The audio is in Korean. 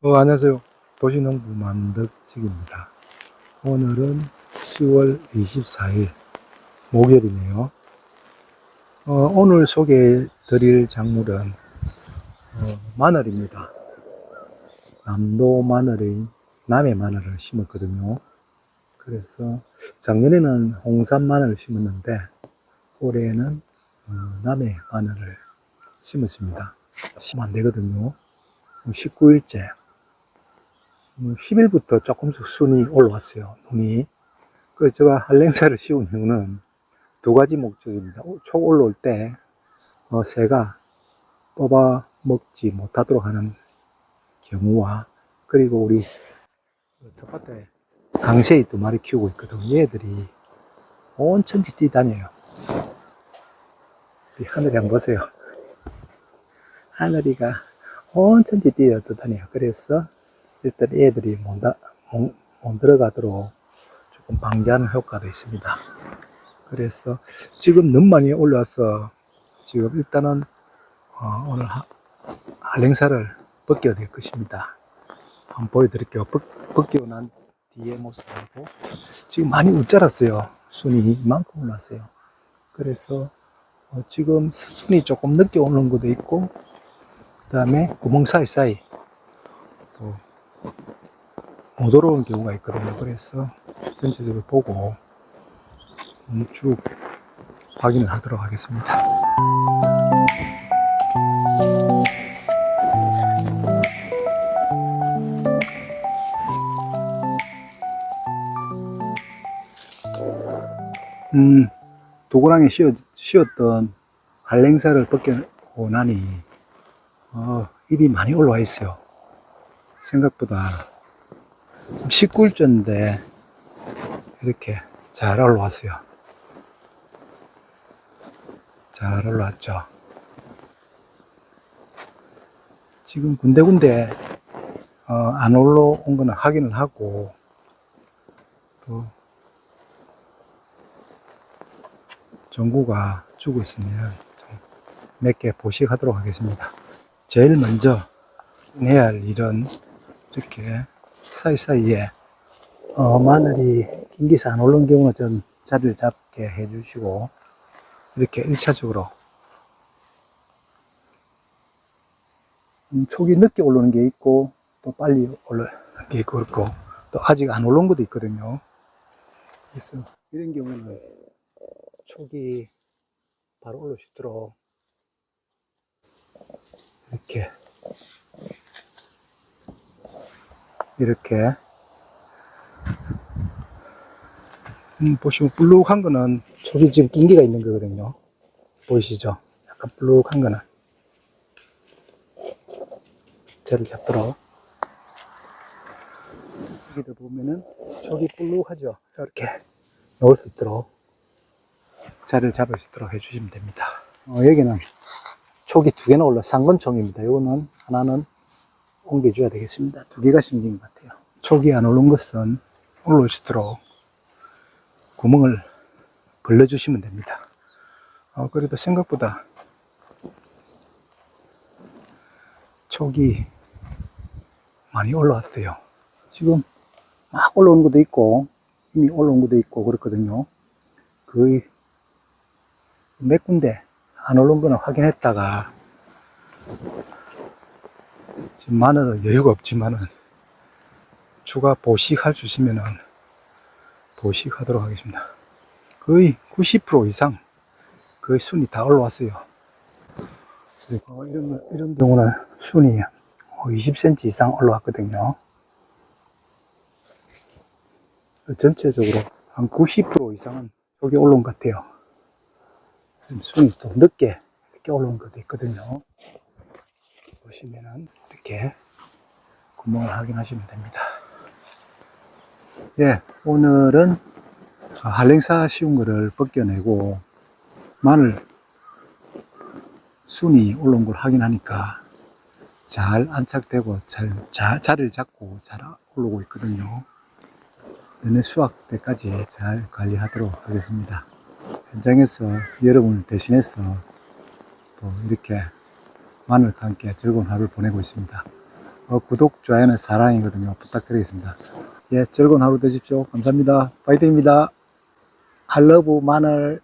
어, 안녕하세요. 도시농부 만덕직입니다. 오늘은 10월 24일 목요일이네요. 어, 오늘 소개해 드릴 작물은 어, 마늘입니다. 남도 마늘의 남해 마늘을 심었거든요. 그래서 작년에는 홍산 마늘을 심었는데 올해는 어, 남해 마늘을 심었습니다. 심으면 안 되거든요. 19일째 10일부터 음, 조금씩 순이 올라왔어요. 눈이. 그래서 제가 한랭차를 씌운 이유는 두 가지 목적입니다. 초 올라올 때 어, 새가 뽑아 먹지 못하도록 하는 경우와 그리고 우리 텃밭에 강새이 두 마리 키우고 있거든요. 얘들이 온 천지 뛰다녀요. 이 하늘이 한번 보세요. 하늘이가 온 천지 뛰어다녀요. 그래서 일단 애들이 못, 다- 못, 못 들어가도록 조금 방지하는 효과도 있습니다. 그래서 지금 너무 많이 올라와서 지금 일단은 어, 오늘 하, 한랭사를 벗겨야 될 것입니다. 한번 보여드릴게요. 벗, 벗기고 난 뒤에 모습하고 지금 많이 웃자랐어요. 순이 이만큼 올랐어요. 그래서 어, 지금 순이 조금 늦게 오는 것도 있고 그 다음에 구멍 사이사이 또 못 올라오는 경우가 있거든요. 그래서 전체적으로 보고 음, 쭉 확인을 하도록 하겠습니다. 음, 도고랑에 씌웠, 씌웠던 한랭사를 벗겨고 나니, 어, 잎이 많이 올라와 있어요. 생각보다 19일째인데 이렇게 잘 올라왔어요. 잘 올라왔죠. 지금 군데군데 어, 안 올라온 거는 확인을 하고 또 정부가 주고 있으면 몇 개 보식하도록 하겠습니다. 제일 먼저 해야 할 일은 이렇게 사이사이에 어, 마늘이 긴기서 안 오른 경우는 좀 자리를 잡게 해주시고 이렇게 1차적으로. 음, 초기 늦게 오르는 게 있고 또 빨리 오르는 게 있고 그렇고 또 아직 안 오른 것도 있거든요. 그래서 이런 경우는 초기 바로 올릴 수 있도록 이렇게 이렇게. 음, 보시면 불룩한 거는 속이 지금 낀기가 있는 거거든요. 보이시죠? 약간 불룩한 거는. 재를 잡도록. 여기도 보면은 속이 불룩하죠? 이렇게 넣을 수 있도록 자리를 잡을 수 있도록 해주시면 됩니다. 어, 여기는 촉이 두 개나 올라 상건총입니다. 이거는 하나는 옮겨줘야 되겠습니다. 두 개가 생긴 것 같아요. 촉이 안 오른 것은 올라올 수 있도록 구멍을 벌려주시면 됩니다. 어, 그래도 생각보다 촉이 많이 올라왔어요. 지금 막 올라오는 것도 있고 이미 올라온 것도 있고 그렇거든요. 거의 몇 군데 안 올라온 거는 확인했다가 지금 마늘은 여유가 없지만은 추가 보식할 수 있으면은 보식하도록 하겠습니다. 거의 90% 이상 거의 순이 다 올라왔어요. 그리고 이런, 거- 이런 경우는 순이 20cm 이상 올라왔거든요. 전체적으로 한 90% 이상은 여기 올라온 것 같아요. 순이 또 늦게, 늦게 올라온 것도 있거든요. 보시면은 이렇게 구멍을 확인하시면 됩니다. 예, 오늘은 한랭사 씌운 거를 벗겨내고 마늘 순이 올라온 걸 확인하니까 잘 안착되고 잘, 자, 자리를 잡고 잘 올라오고 있거든요. 내년 수확 때까지 잘 관리하도록 하겠습니다. 현장에서 여러분을 대신해서 또 이렇게 마늘과 함께 즐거운 하루를 보내고 있습니다. 어, 구독, 좋아요는 사랑이거든요. 부탁드리겠습니다. 예, 즐거운 하루 되십시오. 감사합니다. 파이팅입니다. 알러브 마늘